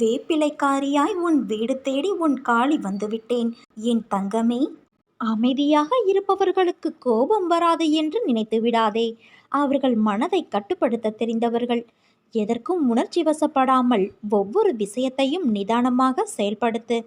வேப்பிலைக்காரியாய் உன் வீடு தேடி உன் காளி வந்துவிட்டேன். என் தங்கமே அமைதியாக இருப்பவர்களுக்கு கோபம் வராது என்று நினைத்து விடாதே. அவர்கள் மனதை கட்டுப்படுத்த தெரிந்தவர்கள். எதற்கும் உணர்ச்சி வசப்படாமல் ஒவ்வொரு விஷயத்தையும் நிதானமாக செயல்படுத்து.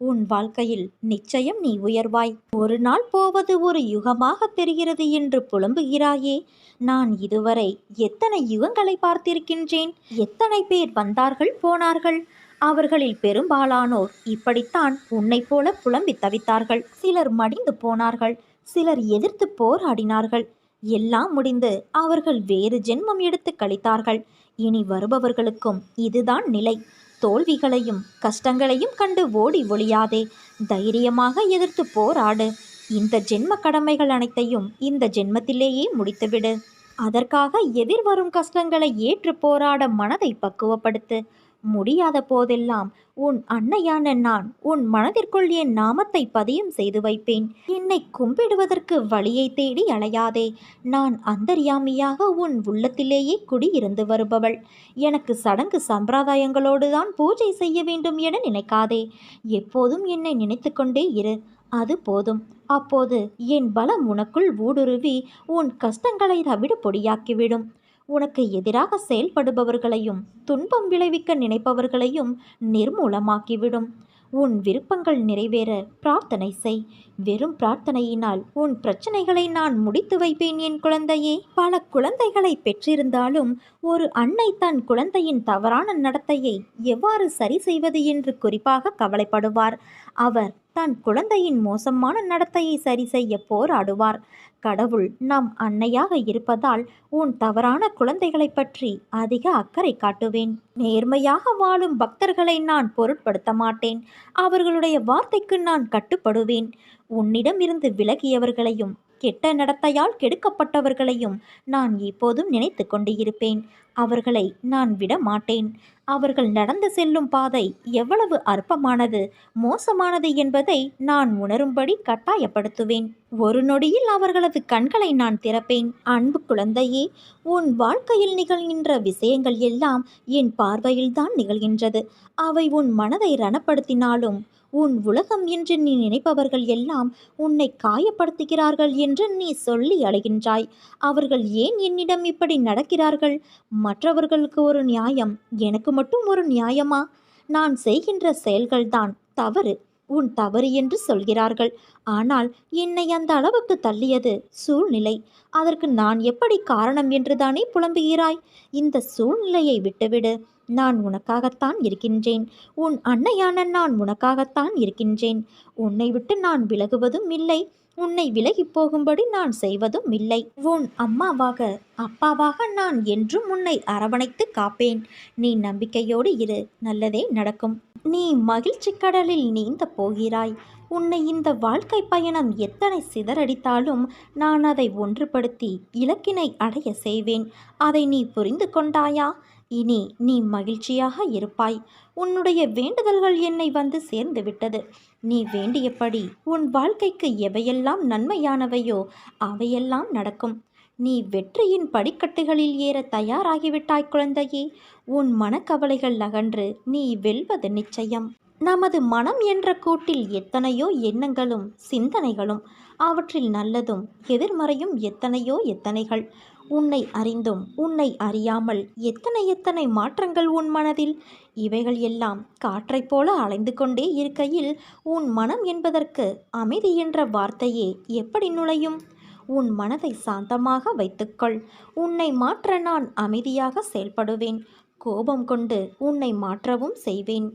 உன் வாழ்க்கையில் நிச்சயம் நீ உயர்வாய். ஒரு நாள் போவது ஒரு யுகமாக தெரிகிறது என்று புலம்புகிறாயே. நான் இதுவரை எத்தனை யுகங்களை பார்த்திருக்கின்றேன்? எத்தனை பேர் வந்தார்கள் போனார்கள்? அவர்களில் பெரும்பாலானோர் இப்படித்தான் உன்னைப் போல புலம்பி தவித்தார்கள். சிலர் மடிந்து போனார்கள். சிலர் எதிர்த்து போராடினார்கள். எல்லாம் முடிந்து அவர்கள் வேறு ஜென்மம் எடுத்து கழித்தார்கள். இனி வருபவர்களுக்கும் இதுதான் நிலை. தோல்விகளையும் கஷ்டங்களையும் கண்டு ஓடி ஒளியாதே. தைரியமாக எதிர்த்து போராடு. இந்த ஜென்ம கடமைகள் அனைத்தையும் இந்த ஜென்மத்திலேயே முடித்துவிடு. அதற்காக எதிர்வரும் கஷ்டங்களை ஏற்று போராட மனதை பக்குவப்படுத்து. முடியாத போதெல்லாம் உன் அன்னையான நான் உன் மனதிற்குள் என் நாமத்தை பதியம் செய்து வைப்பேன். என்னை கும்பிடுவதற்கு வழியை தேடி அலையாதே. நான் அந்தர்யாமியாக உன் உள்ளத்திலேயே குடியிருந்து வருபவள். எனக்கு சடங்கு சம்பிரதாயங்களோடு தான் பூஜை செய்ய வேண்டும் என நினைக்காதே. எப்போதும் என்னை நினைத்து கொண்டே இரு. அது போதும். அப்போது என் பலம் உனக்குள் ஊடுருவி உன் கஷ்டங்களை தவிட பொடியாக்கிவிடும். உனக்கு எதிராக செயல்படுபவர்களையும் துன்பம் விளைவிக்க நினைப்பவர்களையும் நிர்மூலமாக்கிவிடும். உன் விருப்பங்கள் நிறைவேற பிரார்த்தனை செய். வெறும் பிரார்த்தனையினால் உன் பிரச்சனைகளை நான் முடித்து வைப்பேன் என் குழந்தையே. பல குழந்தைகளை பெற்றிருந்தாலும் ஒரு அன்னை தன் குழந்தையின் தவறான நடத்தையை எவ்வாறு சரி செய்வது என்று குறிப்பாக கவலைப்படுவார். அவர் தன் குழந்தையின் மோசமான நடத்தையை சரி செய்ய போராடுவார். கடவுள் நம் அன்னையாக இருப்பதால் உன் தவறான குழந்தைகளைப் பற்றி அதிக அக்கறை காட்டுவேன். நேர்மையாக வாழும் பக்தர்களை நான் பொருட்படுத்த மாட்டேன். அவர்களுடைய வார்த்தைக்கு நான் கட்டுப்படுவேன். உன்னிடமிருந்து விலகியவர்களையும் கெட்ட நடத்தையால் கெடுக்கப்பட்டவர்களையும் நான் இப்போதும் நினைத்து கொண்டு இருப்பேன் அவர்களை நான் விட மாட்டேன். அவர்கள் நடந்து செல்லும் பாதை எவ்வளவு அற்பமானது மோசமானது என்பதை நான் உணரும்படி கட்டாயப்படுத்துவேன். ஒரு நொடியில் அவர்களது கண்களை நான் திறப்பேன். அன்பு குழந்தையே உன் வாழ்க்கையில் நிகழ்கின்ற விஷயங்கள் எல்லாம் என் பார்வையில்தான் நிகழ்கின்றது. அவை உன் மனதை ரணப்படுத்தினாலும் உன் உலகம் என்று நீ நினைப்பவர்கள் எல்லாம் உன்னை காயப்படுத்துகிறார்கள் என்று நீ சொல்லி அழுகின்றாய் அவர்கள் ஏன் என்னிடம் இப்படி நடக்கிறார்கள்? மற்றவர்களுக்கு ஒரு நியாயம் எனக்கு மட்டும் ஒரு நியாயமா? நான் செய்கின்ற செயல்கள்தான் தவறு உன் தவறு என்று சொல்கிறார்கள். ஆனால் என்னை அந்த அளவுக்கு தள்ளியது சூழ்நிலை. அதற்கு நான் எப்படி காரணம் என்றுதானே புலம்புகிறாய்? இந்த சூழ்நிலையை விட்டுவிடு. நான் உனக்காகத்தான் இருக்கின்றேன். உன் அன்னையான நான் உனக்காகத்தான் இருக்கின்றேன். உன்னை விட்டு நான் விலகுவதும் இல்லை. உன்னை விலகி போகும்படி நான் செய்வதும் இல்லை. உன் அம்மாவாக அப்பாவாக நான் என்றும் உன்னை அரவணைத்து காப்பேன். நீ நம்பிக்கையோடு இரு. நல்லதே நடக்கும். நீ மகிழ்ச்சி கடலில் நீந்த போகிறாய். உன்னை இந்த வாழ்க்கை பயணம் எத்தனை சிதறடித்தாலும் நான் அதை ஒன்றுபடுத்தி இலக்கினை அடைய செய்வேன். அதை நீ புரிந்து கொண்டாயா? இனி நீ மகிழ்ச்சியாக இருப்பாய். உன்னுடைய வேண்டுதல்கள் என்னை வந்து சேர்ந்து விட்டது. நீ வேண்டியபடி உன் வாழ்க்கைக்கு எவையெல்லாம் நன்மையானவையோ அவையெல்லாம் நடக்கும். நீ வெற்றியின் படிக்கட்டுகளில் ஏற தயாராகிவிட்டாய் குழந்தையே. உன் மனக்கவலைகள் அகன்று நீ வெல்வது நிச்சயம். நமது மனம் என்ற கூட்டில் எத்தனையோ எண்ணங்களும் சிந்தனைகளும் அவற்றில் நல்லதும் எதிர்மறையும் எத்தனையோ எத்தனைகள். உன்னை அறிந்தும் உன்னை அறியாமல் எத்தனை எத்தனை மாற்றங்கள் உன் மனதில்? இவைகள் எல்லாம் காற்றைப் போல அலைந்து கொண்டே இருக்கையில் உன் மனம் என்பதற்கு அமைதி என்ற வார்த்தையே எப்படி நுழையும்? உன் மனதை சாந்தமாக வைத்துக்கொள். உன்னை மாற்ற நான் அமைதியாக செயல்படுவேன். கோபம் கொண்டு உன்னை மாற்றவும் செய்வேன்.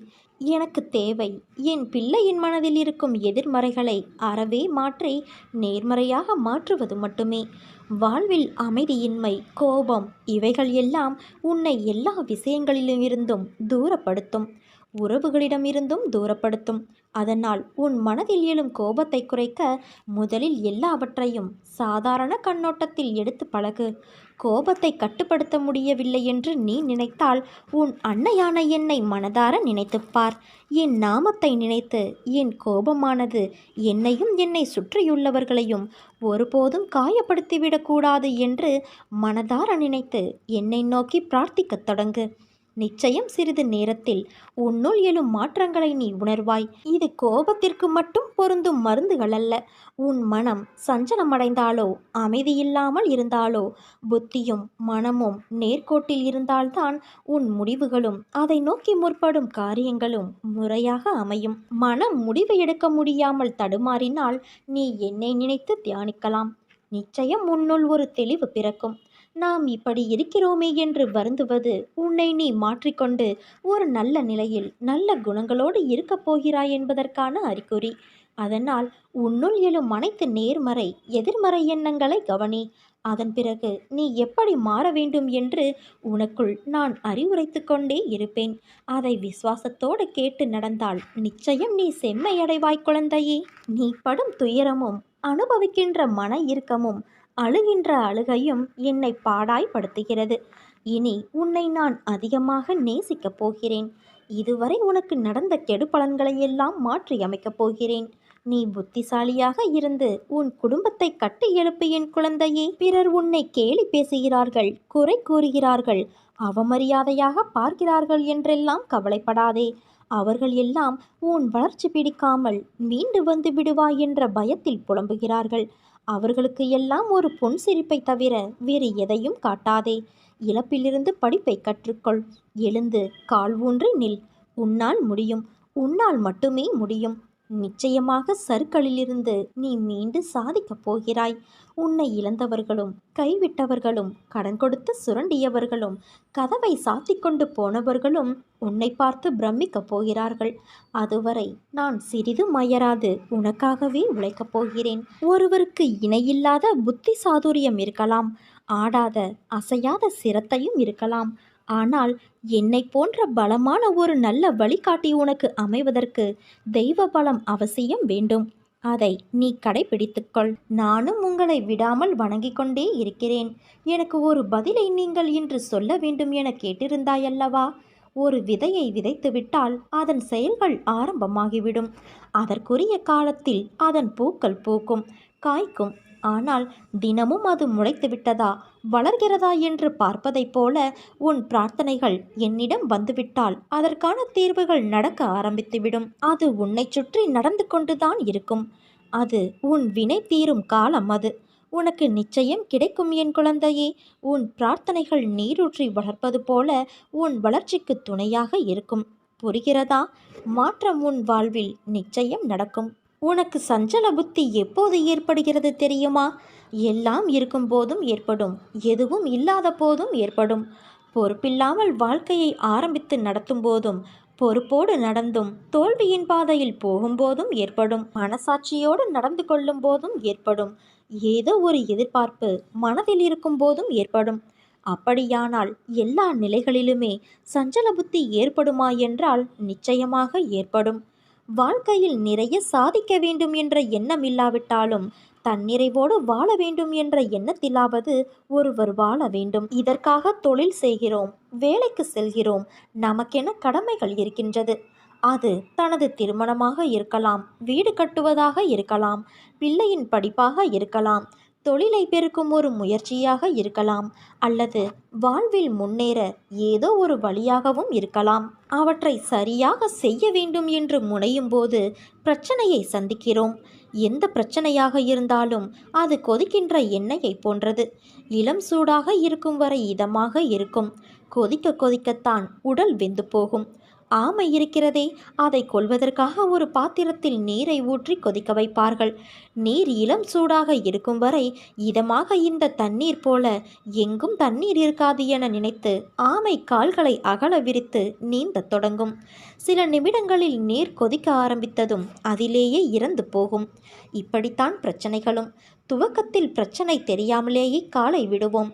எனக்கு தேவை. என் பிள்ளையின் மனதில் இருக்கும் எதிர்மறைகளை அறவே மாற்றி நேர்மறையாக மாற்றுவது மட்டுமே. வாழ்வில் அமைதியின்மை கோபம் இவைகள் எல்லாம் உன்னை எல்லா விஷயங்களிலும் இருந்தும் தூரப்படுத்தும். உறவுகளிடமிருந்தும் தூரப்படுத்தும். அதனால் உன் மனதில் எழும் கோபத்தை குறைக்க முதலில் எல்லாவற்றையும் சாதாரண கண்ணோட்டத்தில் எடுத்து பழகு. கோபத்தை கட்டுப்படுத்த முடியவில்லை என்று நீ நினைத்தால் உன் அன்னையான என்னை மனதார நினைத்துப்பார் என் நாமத்தை நினைத்து என் கோபமானது என்னையும் என்னை சுற்றியுள்ளவர்களையும் ஒருபோதும் காயப்படுத்திவிடக்கூடாது என்று மனதார நினைத்து என்னை நோக்கி பிரார்த்திக்கத் தொடங்கு. நிச்சயம் சிறிது நேரத்தில் உன்னுள் எழும் மாற்றங்களை நீ உணர்வாய். இது கோபத்திற்கு மட்டும் பொருந்தும் மருந்துகள் அல்ல. உன் மனம் சஞ்சலமடைந்தாலோ அமைதியில்லாமல் இருந்தாலோ புத்தியும் மனமும் நேர்கோட்டில் இருந்தால்தான் உன் முடிவுகளும் அதை நோக்கி முற்படும் காரியங்களும் முறையாக அமையும். மனம் முடிவு எடுக்க முடியாமல் தடுமாறினால் நீ என்னை நினைத்து தியானிக்கலாம். நிச்சயம் உன்னுள் ஒரு தெளிவு பிறக்கும். நாம் இப்படி இருக்கிறோமே என்று வருந்துவது உன்னை நீ மாற்றிக்கொண்டு ஒரு நல்ல நிலையில் நல்ல குணங்களோடு இருக்கப் போகிறாய் என்பதற்கான அறிகுறி. அதனால் உன்னுள் எழும் அனைத்து நேர்மறை எதிர்மறை எண்ணங்களை கவனி. அதன் பிறகு நீ எப்படி மாற வேண்டும் என்று உனக்குள் நான் அறிவுரைத்து கொண்டே இருப்பேன். அதை விசுவாசத்தோடு கேட்டு நடந்தால் நிச்சயம் நீ செம்மையடைவாய் குழந்தையே. நீ படும் துயரமும் அனுபவிக்கின்ற மன இறுக்கமும் அழுகின்ற அழுகையும் என்னை பாடாய்படுத்துகிறது இனி உன்னை நான் அதிகமாக நேசிக்கப் போகிறேன். இதுவரை உனக்கு நடந்த கெடுபலன்களை எல்லாம் மாற்றி அமைக்கப் போகிறேன். நீ புத்திசாலியாக இருந்து உன் குடும்பத்தை கட்டி எழுப்பு என் குழந்தையே. பிறர் உன்னை கேலி பேசுகிறார்கள் குறை கூறுகிறார்கள் அவமரியாதையாக பார்க்கிறார்கள் என்றெல்லாம் கவலைப்படாதே. அவர்கள் எல்லாம் உன் வளர்ச்சி பிடிக்காமல் மீண்டு வந்து விடுவாய் என்ற பயத்தில் புலம்புகிறார்கள். அவர்களுக்கு எல்லாம் ஒரு பொன் சிரிப்பை தவிர வேறு எதையும் காட்டாதே. இழப்பிலிருந்து படிப்பை கற்றுக்கொள். எழுந்து கால் ஊன்றி நில். உன்னால் முடியும். உன்னால் மட்டுமே முடியும். நிச்சயமாக சருக்களிலிருந்து நீ மீண்டு சாதிக்கப் போகிறாய். உன்னை இழந்தவர்களும் கைவிட்டவர்களும் கடன் கொடுத்து சுரண்டியவர்களும் கதவை சாத்திக்கொண்டு போனவர்களும் உன்னை பார்த்து பிரமிக்கப் போகிறார்கள். அதுவரை நான் சிறிது மயராது உனக்காகவே உழைக்கப் போகிறேன். ஒருவருக்கு இணையில்லாத புத்தி சாதுரியம் இருக்கலாம். ஆடாத அசையாத சிரத்தையும் இருக்கலாம். ஆனால் என்னை போன்ற பலமான ஒரு நல்ல வழிகாட்டி உனக்கு அமைவதற்கு தெய்வ பலம் அவசியம் வேண்டும். அதை நீ கடைபிடித்துக்கொள் நானும் உங்களை விடாமல் வணங்கிக் கொண்டே இருக்கிறேன். எனக்கு ஒரு பதிலை நீங்கள் இன்று சொல்ல வேண்டும் என கேட்டிருந்தாயல்லவா? ஒரு விதையை விதைத்துவிட்டால் அதன் செயல்கள் ஆரம்பமாகிவிடும். அதற்குரிய காலத்தில் அதன் பூக்கள் பூக்கும். காய்க்கும். ஆனால் தினமும் அது முளைத்து விட்டதா? வளர்கிறதா என்று பார்ப்பதைப் போல உன் பிரார்த்தனைகள் என்னிடம் வந்துவிட்டால் அதற்கான தீர்வுகள் நடக்க ஆரம்பித்துவிடும். அது உன்னை சுற்றி நடந்து கொண்டுதான் இருக்கும். அது உன் வினை தீரும் காலம் அது. உனக்கு நிச்சயம் கிடைக்கும் என் குழந்தையே. உன் பிரார்த்தனைகள் நீரூற்றி வளர்ப்பது போல உன் வளர்ச்சிக்கு துணையாக இருக்கும். புரிகிறதா? மாற்றம் உன் வாழ்வில் நிச்சயம் நடக்கும். உனக்கு சஞ்சல புத்தி எப்போது ஏற்படுகிறது தெரியுமா? எல்லாம் இருக்கும் போதும் ஏற்படும். எதுவும் இல்லாத போதும் ஏற்படும். பொறுப்பில்லாமல் வாழ்க்கையை ஆரம்பித்து நடத்தும் போதும் பொறுப்போடு நடந்தும் தோல்வியின் பாதையில் போகும்போதும் ஏற்படும். மனசாட்சியோடு நடந்து கொள்ளும் போதும் ஏற்படும். ஏதோ ஒரு எதிர்பார்ப்பு மனதில் இருக்கும் போதும் ஏற்படும். அப்படியானால் எல்லா நிலைகளிலுமே சஞ்சல புத்தி ஏற்படுமா என்றால் நிச்சயமாக ஏற்படும். வாழ்க்கையில் நிறைய சாதிக்க வேண்டும் என்ற எண்ணம் இல்லாவிட்டாலும் தன்னிறைவோடு வாழ வேண்டும் என்ற எண்ணத்திலாவது ஒருவர் வாழ வேண்டும். இதற்காக தொழில் செய்கிறோம் வேலைக்கு செல்கிறோம் நமக்கென கடமைகள் இருக்கின்றது. அது தனது திருமணமாக இருக்கலாம் வீடு கட்டுவதாக இருக்கலாம் பிள்ளையின் படிப்பாக இருக்கலாம் தொழிலை பெருக்கும் ஒரு முயற்சியாக இருக்கலாம் அல்லது வாழ்வில் முன்னேற ஏதோ ஒரு வழியாகவும் இருக்கலாம். அவற்றை சரியாக செய்ய வேண்டும் என்று முனையும் போது பிரச்சனையை சந்திக்கிறோம். எந்த பிரச்சனையாக இருந்தாலும் அது கொதிக்கின்ற எண்ணெயை போன்றது. இளம் சூடாக இருக்கும் வரை இதமாக இருக்கும். கொதிக்க கொதிக்கத்தான் உடல் வெந்து போகும். ஆமை இருக்கிறதே. அதை கொள்வதற்காக ஒரு பாத்திரத்தில் நீரை ஊற்றி கொதிக்க வைப்பார்கள். நீர் இளம் சூடாக இருக்கும் வரை இதமாக இந்த தண்ணீர் போல எங்கும் தண்ணீர் இருக்காது என நினைத்து ஆமை கால்களை அகல விரித்து நீந்தத் தொடங்கும். சில நிமிடங்களில் நீர் கொதிக்க ஆரம்பித்ததும் அதிலேயே இறந்து போகும். இப்படித்தான் பிரச்சனைகளும். துவக்கத்தில் பிரச்சனை தெரியாமலேயே காலை விடுவோம்.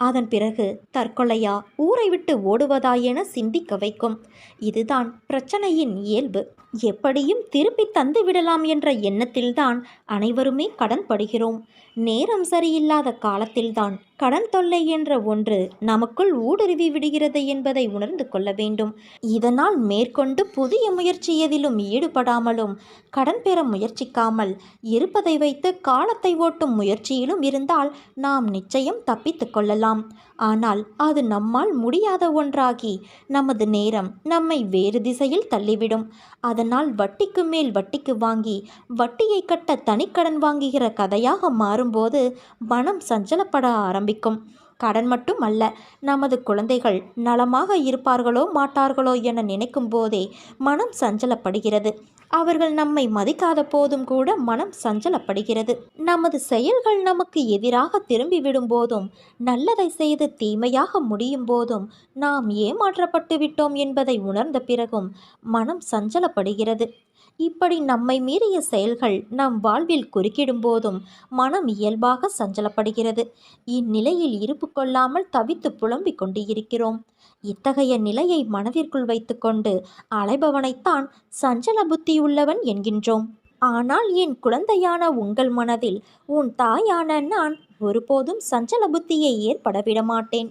அதன் பிறகு தற்கொலையா ஊரை விட்டு ஓடுவதா என சிந்திக்க வைக்கும். இதுதான் பிரச்சனையின் இயல்பு. எப்படியும் திருப்பி தந்து விடலாம் என்ற எண்ணத்தில்தான் அனைவருமே கடன் படுகிறோம். நேரம் சரியில்லாத காலத்தில்தான் கடன் தொல்லை என்ற ஒன்று நமக்குள் ஊடுருவி விடுகிறது என்பதை உணர்ந்து கொள்ள வேண்டும். இதனால் மேற்கொண்டு புதிய முயற்சி எதிலும் ஈடுபடாமலும் கடன் பெற முயற்சிக்காமல் இருப்பதை வைத்து காலத்தை ஓட்டும் முயற்சியிலும் இருந்தால் நாம் நிச்சயம் தப்பித்து கொள்ளலாம். ஆனால் அது நம்மால் முடியாத ஒன்றாகி நமது நேரம் நம்மை வேறு திசையில் தள்ளிவிடும். அதனால் வட்டிக்கு மேல் வட்டிக்கு வாங்கி வட்டியை கட்ட தனிக்கடன் வாங்குகிற கதையாக மாறும்போது மனம் சஞ்சலப்பட ஆரம்பிக்கும். கடன் மட்டும் அல்ல நமது குழந்தைகள் நலமாக இருப்பார்களோ மாட்டார்களோ என நினைக்கும் போதே மனம் சஞ்சலப்படுகிறது. அவர்கள் நம்மை மதிக்காத போதும் கூட மனம் சஞ்சலப்படுகிறது. நமது செயல்கள் நமக்கு எதிராக திரும்பிவிடும் போதும் நல்லதை செய்து தீமையாக முடியும் போதும் நாம் ஏமாற்றப்பட்டு விட்டோம் என்பதை உணர்ந்த பிறகும் மனம் சஞ்சலப்படுகிறது. இப்படி நம்மை மீறிய செயல்கள் நம் வாழ்வில் குறுக்கிடும் போதும் மனம் இயல்பாக சஞ்சலப்படுகிறது. இந்நிலையில் இருப்பு கொள்ளாமல் தவித்து புலம்பிக் கொண்டு இருக்கிறோம் இத்தகைய நிலையை மனதிற்குள் வைத்துக்கொண்டு அலைபவனைத்தான் சஞ்சல புத்தியுள்ளவன் என்கின்றோம். ஆனால் என் குழந்தையான உங்கள் மனதில் உன் தாயான நான் ஒருபோதும் சஞ்சல புத்தியை ஏற்பட விடமாட்டேன்